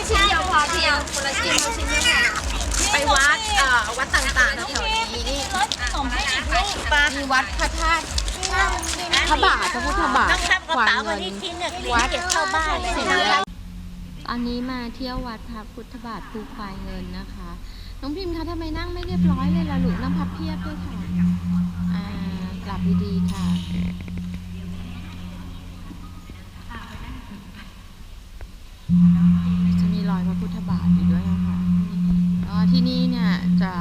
ค่ชิ้นเดียวพอเพียงคนละชิ้นคนละชิ้นเดียวพอไปวัดเอ่อวัดต่างๆแถวๆนี้นี่รถขนมให้อีกลูกปะมีวัดพระธาตุพระบาทพระพุทธบาทต้องทำกระเป๋ามาที่ทิ้งเนี่ยวัดเก็บเข้าบ้านเลยสีนะตอนนี้มาเที่ยววัดพระพุทธบาทภูควายเงินนะคะ น้องพิมพ์คะทำไมนั่งไม่เรียบร้อยเลยล่ะลูกนั่งพับเพียบด้วยค่ะ อ่ากลับดีๆค่ะ ที่นี่เนี่ยจะ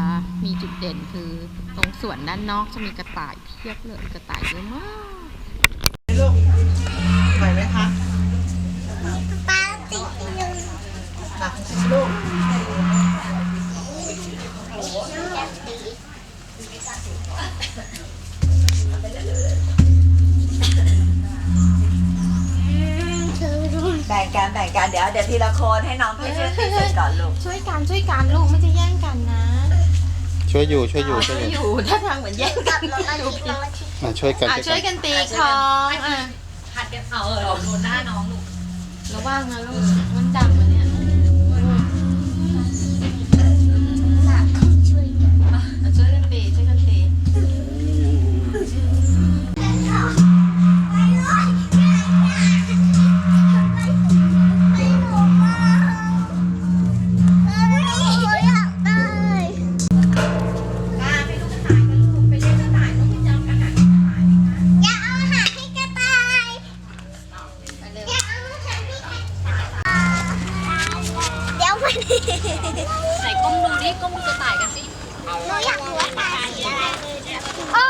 มีจุดเด่นคือตรงส่วนด้านนอกจะมีกระต่ายเพียบเลยกระต่ายเยอะมากลูกไหวไหมคะป้าติดหนึ่งหนักลูก บ่งกันแบ่งกันเดี๋ยวเดี๋ยวทีละคนให้น้องเพชรตีเสร็จก่อนลูกช่วยกันช่วยกันลูกไม่จะแย่งกันนะช่วยอยู่ช่วยอยู่ช่วยช่วยออยู่ยู่ถ้าทางเหมือนแย่งกันเรามาที่เรามาที่มาช่วยกันอะช่ช่ววยยกันกันตีของอะผัดกันเอาเออโดนหน้าน้องลูกระวังนะลูก ก้มดูดิก้มดูกระต่ายกันสิหนูอยากรู้ว่าตาสีอะไรโอ้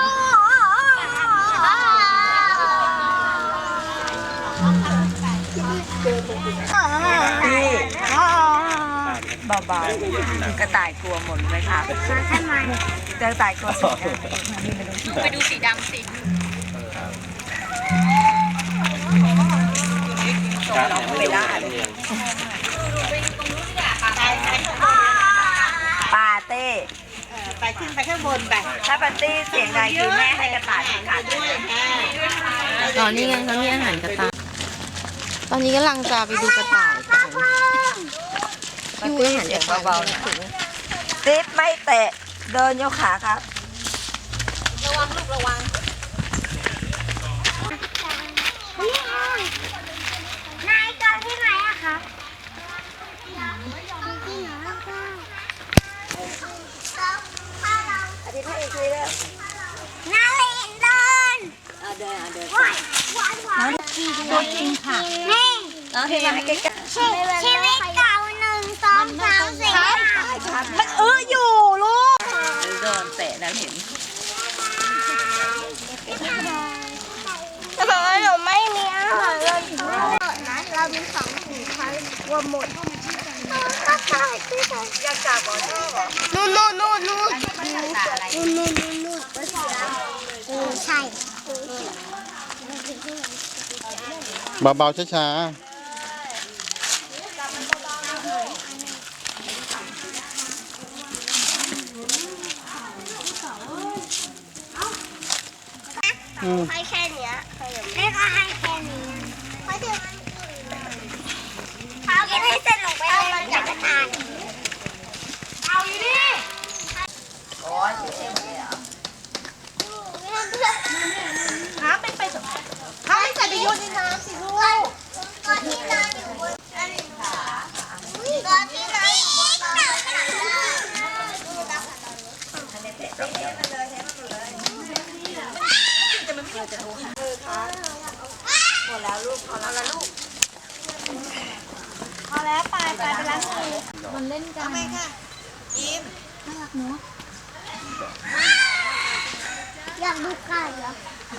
เบาๆกระต่ายกลัวหมดไหมคะทำไมกระต่ายกลัวสีดไปดูสีดำสิ ขึ้นไปข้างบนไปถ้าปาเต้เสียงดังคือแม่ให้กระต่ายขาดด้วยตอนนี้ไงเขามีอาหารกระต่าย ตอนนี้กำลังจะไปดูกระต่ายกันที่อาหารกระต่ายเบาๆนะติ๊บไม่เตะเดินยกขาครับ ระวังลูกระวัง นี่ไงนายจำที่ไหนอะคะที่ไหนแล้วก็ อาทิตย์ให้อีกทีแล้ว นาเลนเดิน เดินเดิน วายวายวาย ตัวจริงค่ะ นี่น้อเทมาให้ใกล้ชีชีวิตเก่าหนึ่งสองสามสี่ห้าๆมันเอออยู่ลูกเดินเตะนะเห็นทำไมหนูไม่มีอาหารเลยนะเรามีสองถุงค่ะรวมหมดอยากจับก่อนชอบเหรอ เบาๆช้าๆอืม ค่แค่ หมดแล้วลูกพอแล้วละลูกพอแล้วไปไปไปล้างมือมันเล่นกันทำไมค่ะยิ้มอยากดูไก่เหรอ